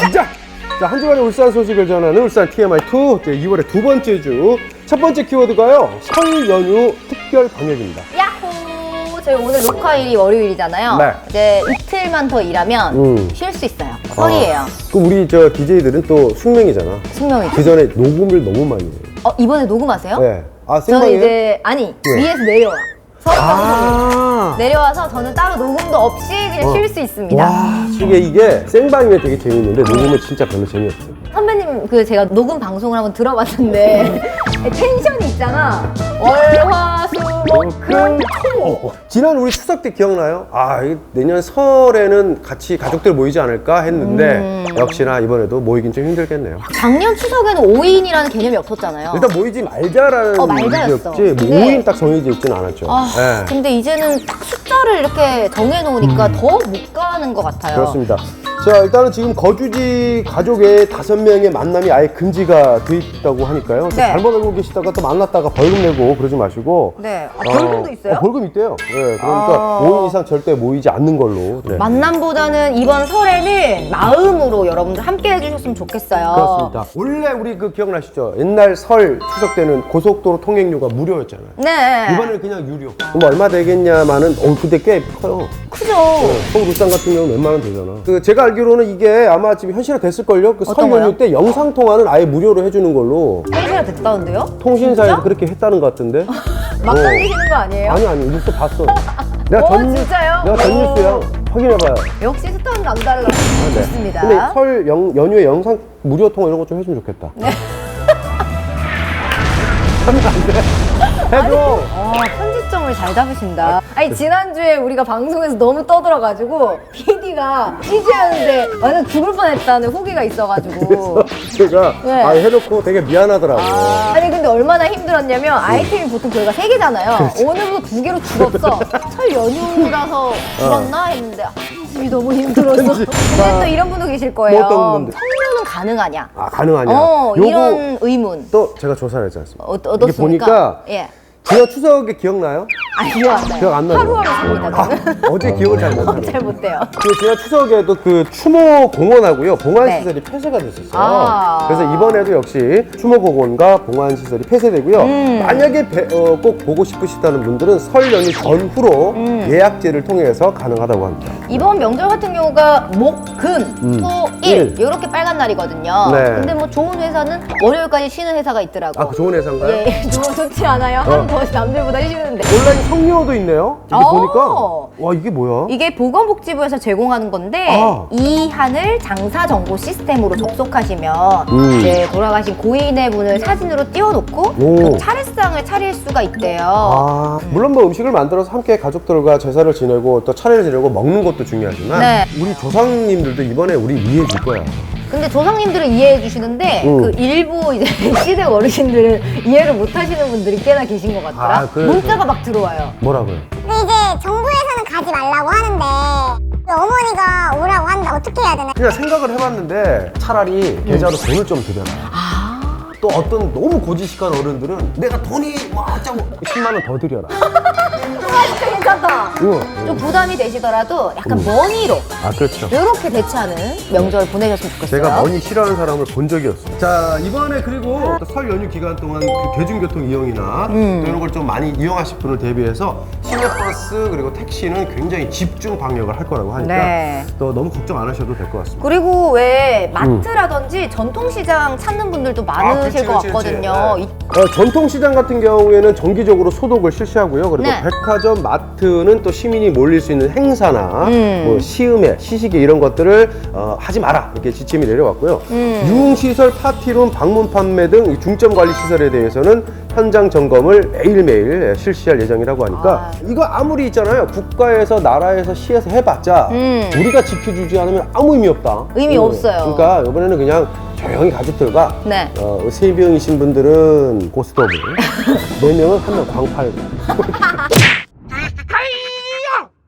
진짜! 자, 한 주간의 울산 소식을 전하는 울산 TMI2 이제 2월의 두 번째 주. 첫 번째 키워드가요. 설 연휴 특별 방역입니다. 야호! 저희 오늘 녹화일이 월요일이잖아요. 네. 이제 이틀만 더 일하면 음. 쉴 수 있어요. 설이에요. 그 우리 저 DJ들은 또 숙명이잖아. 숙명이. 그 전에 녹음을 너무 많이 해요. 어, 이번에 녹음하세요? 네. 아, 저는 생방이에요? 이제, 아니, 왜? 위에서 내려와. 서울까지 아. 내려와서 저는 따로 녹음도 없이 그냥 어. 쉴수 있습니다. 와, 이게 이게 생방이면 되게 재밌는데 녹음은 진짜 별로 재미없어요. 선배님 그 제가 녹음 방송을 한번 들어봤는데 텐션이 있잖아. 월화 수목금 토. 지난 우리 추석 때 기억나요? 아, 이 내년 설에는 같이 가족들 모이지 않을까 했는데 음. 역시나 이번에도 모이긴 좀 힘들겠네요. 작년 추석에는 5인이라는 개념이 없었잖아요. 일단 모이지 말자라는 어, 말자였어. 뭐 근데- 5인 딱 정해져 있지는 않았죠. 아, 네. 근데 이제는 딱 숫자를 이렇게 정해놓으니까 더 못 가는 것 같아요. 음. 그렇습니다. 자, 일단은 지금 거주지 가족의 다섯 명의 만남이 아예 금지가 돼 있다고 하니까요. 네. 잘못 알고 계시다가 또 만났다가 벌금 내고 그러지 마시고. 네. 아, 벌금도 어, 있어요? 어, 벌금 있대요. 네, 그러니까 아. 5인 이상 절대 모이지 않는 걸로. 네. 만남보다는 이번 설에는 마음으로 여러분들 함께 해주셨으면 좋겠어요. 그렇습니다. 원래 우리 그 기억나시죠? 옛날 설 추석 때는 고속도로 통행료가 무료였잖아요. 네. 이번에는 그냥 유료. 그럼 얼마 되겠냐마는 어 근데 꽤 커요. 크죠. 서울 울산 같은 경우는 만원 되잖아. 그 제가 알기 로는 이게 아마 지금 현실화 됐을걸요. 그 설 어떤 거요? 연휴 때 영상 통화는 아예 무료로 해주는 걸로 현실화 됐다는데요? 통신사에서 진짜? 그렇게 했다는 것 같은데. 막 어. 던지시는 거 아니에요? 아니 아니 뉴스 봤어. 내가 어, 전 뉴- 진짜요? 내가 전 오. 뉴스야. 확인해봐요. 역시 스타는 남달라. 아, 네. 좋습니다. 근데 설 영, 연휴에 영상 무료 통화 이런 거 좀 해주면 좋겠다. 네. 하면 안 돼. 해줘. 아, 편집점을 잘 잡으신다. 아니, 지난주에 우리가 방송에서 너무 떠들어가지고, PD가 CG하는데 완전 죽을 뻔 했다는 후기가 있어가지고. 제가 네. 아, 해놓고 되게 미안하더라고. 아, 근데 얼마나 힘들었냐면, 아이템이 보통 저희가 세 개잖아요 오늘부터 두 개로 줄었어. 설 연휴라서 줄었나? 했는데, 아, 편집이 너무 힘들어서. 근데 또 이런 분도 계실 거예요. 뭐 어떤 분들? 성료는 가능하냐? 아 가능하냐? 어, 요거 이런 의문. 또 제가 조사를 했지 않습니까? 어, 이게 어떻습니까? 보니까 예. 지난 추석에 기억나요? 아, 기억 안 나요. 기억 안 나요? 하루하루 삽니다, 저는. 아, 어제 기억을 잘 못하네. 잘 못해요. 그 지난 추석에도 그 추모 공원하고요 봉안 네. 시설이 폐쇄가 됐었어요. 아. 그래서 이번에도 역시 추모 공원과 봉안 시설이 폐쇄되고요. 음. 만약에 배- 어, 꼭 보고 싶으시다는 분들은 설 연휴 전후로 음. 예약제를 통해서 가능하다고 합니다. 이번 명절 같은 경우가 목, 금, 토, 일 음. 일. 이렇게 빨간 날이거든요. 네. 근데 뭐 좋은 회사는 월요일까지 쉬는 회사가 있더라고. 아, 그 좋은 회사인가요? 예, 너무 좋지 않아요? 어. 하루 더 남들보다 쉬는데. 온라인 성료도 있네요. 이게 어. 보니까 와 이게 뭐야? 이게 보건복지부에서 제공하는 건데 아. 이 한을 장사 정보 시스템으로 접속하시면 음. 이제 돌아가신 고인의 분을 사진으로 띄워놓고 오. 그 차례상을 차릴 수가 있대요. 아, 물론 뭐 음식을 만들어서 함께 가족들과 제사를 지내고 또 차례를 지내고 먹는 것도 중요하지만 네. 우리 조상님들도 이번에 우리 이해해 줄 거야. 근데 조상님들은 이해해 주시는데 음. 그 일부 이제 시댁 어르신들은 이해를 못 하시는 분들이 꽤나 계신 것 같더라. 아, 그래요? 문자가 막 들어와요. 뭐라고요? 근데 이제 정부에서는 가지 말라고 하는데 그 어머니가 오라고 하는데 어떻게 해야 되나? 그냥 생각을 해봤는데 차라리 계좌로 돈을 좀 드려라. 아. 또 어떤 너무 고지식한 어른들은 내가 돈이 뭐 어쩌고 10만 원더 드려라. 진짜 괜찮다. 우와. 좀 부담이 되시더라도 약간 음. 머니로 아 그렇죠. 이렇게 대처하는 명절 보내셨으면 좋겠어요. 제가 머니 싫어하는 사람을 본 적이 없어요. 자 이번에 그리고 또설 연휴 기간 동안 그 대중교통 이용이나 음. 또 이런 걸 좀 많이 이용하실 분을 대비해서 시내버스 그리고 택시는 굉장히 집중 방역을 할 거라고 하니까 네. 또 너무 걱정 안 하셔도 될 것 같습니다. 그리고 왜 마트라든지 전통시장 찾는 분들도 많으실 음. 아, 그치, 것 그치, 그치. 같거든요. 네. 이- 어, 전통시장 같은 경우에는 정기적으로 소독을 실시하고요. 그리고 네. 백화점, 마트는 또 시민이 몰릴 수 있는 행사나 음. 뭐 시음회, 시식회 이런 것들을 어, 하지 마라 이렇게 지침이 내려왔고요. 음. 유흥시설, 파티룸, 방문 판매 등이 중점 관리 시설에 대해서는 현장 점검을 매일매일 실시할 예정이라고 하니까 아. 이거 아무리 있잖아요. 국가에서 나라에서 시에서 해봤자 음. 우리가 지켜주지 않으면 아무 의미 없다. 의미 어, 없어요. 그러니까 이번에는 그냥 조용히 가족들과 네. 어, 세 명이신 분들은 고스톱을, 네 명은 한 명 광팔.